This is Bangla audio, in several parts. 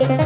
Thank you.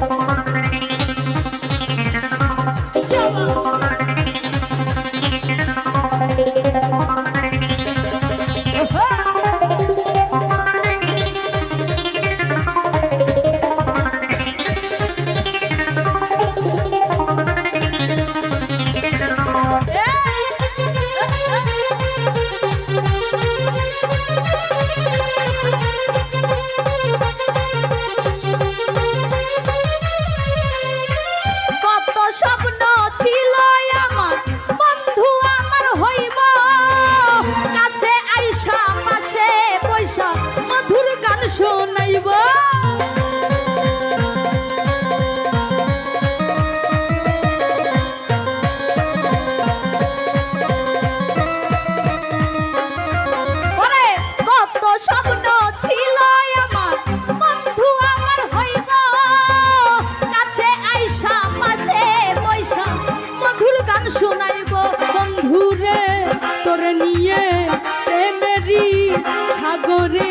সাগরে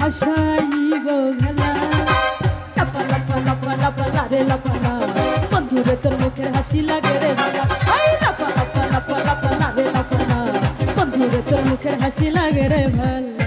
ভাসাইব ভেলা লাপা লাপা লাপা লাপা, লারে, লাপা লা বন্ধুরে, তোর মুখে হাসি লাগে রে ভালা ওই লাপা লাপা লাপা লাপা, লারে, লাপা লা বন্ধুরে, তোর মুখে হাসি লাগে রে ভালা।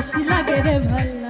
হাসি লাগে রে ভালা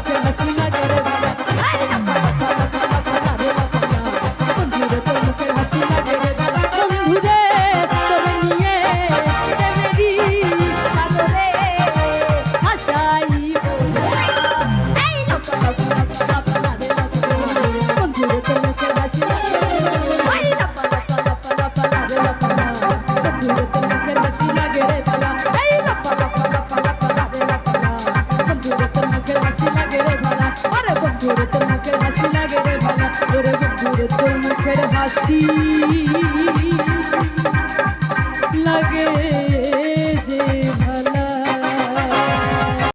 くはしまで ওরে বন্ধুরে তোর মুখের হাসি।